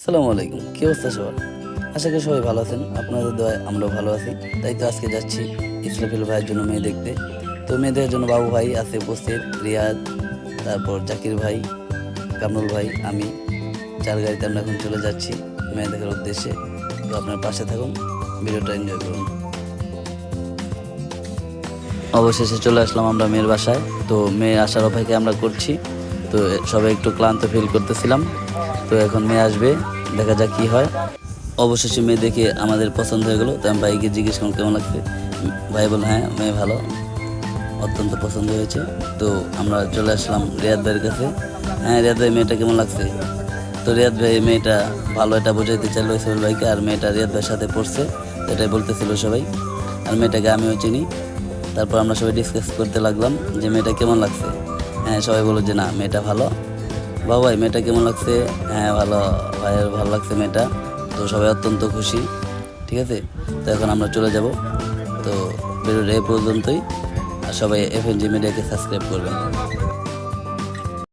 আসসালামু আলাইকুম। কি অবস্থা সবার? আশা করি সবাই ভালো আছেন। আপনাদের দোয়ায় আমরাও ভালো আছি। তাই তো আজকে যাচ্ছি ইসরাফিল ভাইয়ের জন্য মেয়ে দেখতে। তো মেয়েদের জন্য বাবু ভাই আছে উপস্থিত, রিয়াদ, তারপর জাকির ভাই, কামরুল ভাই, আমি। চার গাড়িতে আমরা এখন চলে যাচ্ছি মেয়ে দেখার উদ্দেশ্যে। তো আপনার পাশে থাকুন, ভিডিওটা এনজয় করুন। অবশেষে চলে আসলাম আমরা মেয়ের বাসায়। তো মেয়ে আসার অপেক্ষা আমরা করছি। তো সবাই একটু ক্লান্ত ফিল করতেছিলাম। তো এখন মেয়ে আসবে, দেখা যাক কি হয়। অবশেষে মেয়ে দেখে আমাদের পছন্দ হয়ে গেলো, তো আমি ভাইকে জিজ্ঞেস করলাম, কেমন লাগছে? ভাই বলল হ্যাঁ মেয়ে ভালো, অত্যন্ত পছন্দ হয়েছে। তো আমরা চলে আসলাম রিয়াদ ভাইয়ের কাছে। হ্যাঁ রিয়াদ ভাই, মেয়েটা কেমন লাগছে? তো রিয়াদ ভাই, মেয়েটা ভালো এটা বোঝাইতে চাইলো ইসমাইল ভাইকে, আর মেয়েটা রিয়াদ ভাইয়ের সাথে পড়ছে, এটাই বলতেছিল সবাই। আর মেয়েটাকে আমিও চিনি। তারপর আমরা সবাই ডিসকাস করতে লাগলাম যে, মেয়েটা কেমন লাগছে? সবাই বলো যে, না, মেয়েটা ভালো। বাবা ভাই মেয়েটা কেমন লাগছে? হ্যাঁ ভালো। ভাইয়ের ভালো লাগছে মেয়েটা। তো সবাই অত্যন্ত খুশি। ঠিক আছে? তো এখন আমরা চলে যাব। তো বেরোলে এ পর্যন্তই। আর সবাই এফএনজি মিডিয়াকে সাবস্ক্রাইব করবেন।